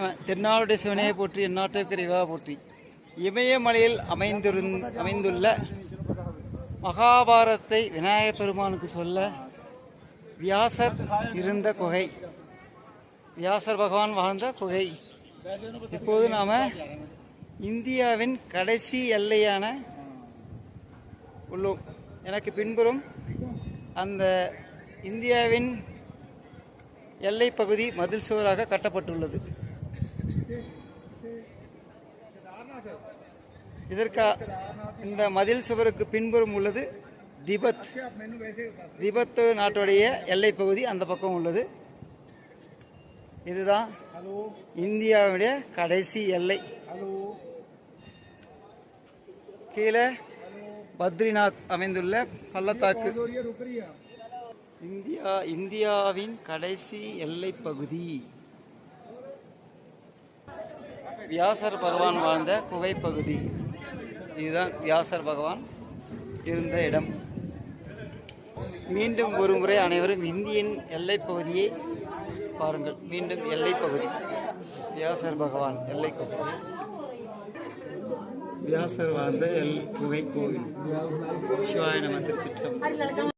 தென்னாடுடைய சிவனையை போற்றி எந்நாட்டிற்கு இறைவா போற்றி. இமயமலையில் அமைந்திருந் அமைந்துள்ள மகாபாரத்தை விநாயகப் பெருமானுக்கு சொல்ல வியாசர் இருந்த குகை. வியாசர் பகவான் வாழ்ந்த குகை. இப்போது நாம் இந்தியாவின் கடைசி எல்லையான உள்ளோம். எனக்கு பின்புறம் அந்த இந்தியாவின் எல்லைப் பகுதி மதில் சுவராக கட்டப்பட்டுள்ளது. இதற்கா இந்த மதில் சுவருக்கு பின்புறம் உள்ளது திபத். திபத்து நாட்டுடைய எல்லை பகுதி அந்த பக்கம் உள்ளது. இதுதான் இந்தியாவுடைய கடைசி எல்லை. கீழே பத்ரிநாத் அமைந்துள்ள பள்ளத்தாக்கு. இந்தியா இந்தியாவின் கடைசி எல்லை பகுதி. வியாசர் பகவான் வாழ்ந்த குகைப்பகுதி இதுதான் வியாசர் பகவான் இருந்த இடம். மீண்டும் ஒரு முறை அனைவரும் இந்தியன் எல்லைப்பகுதியை பாருங்கள். மீண்டும் எல்லைப்பகுதி வியாசர் பகவான் எல்லைப்பகுதி வியாசர் வாழ்ந்த எல் குகை கோவில் சிவாய நம திருச்சிற்றம்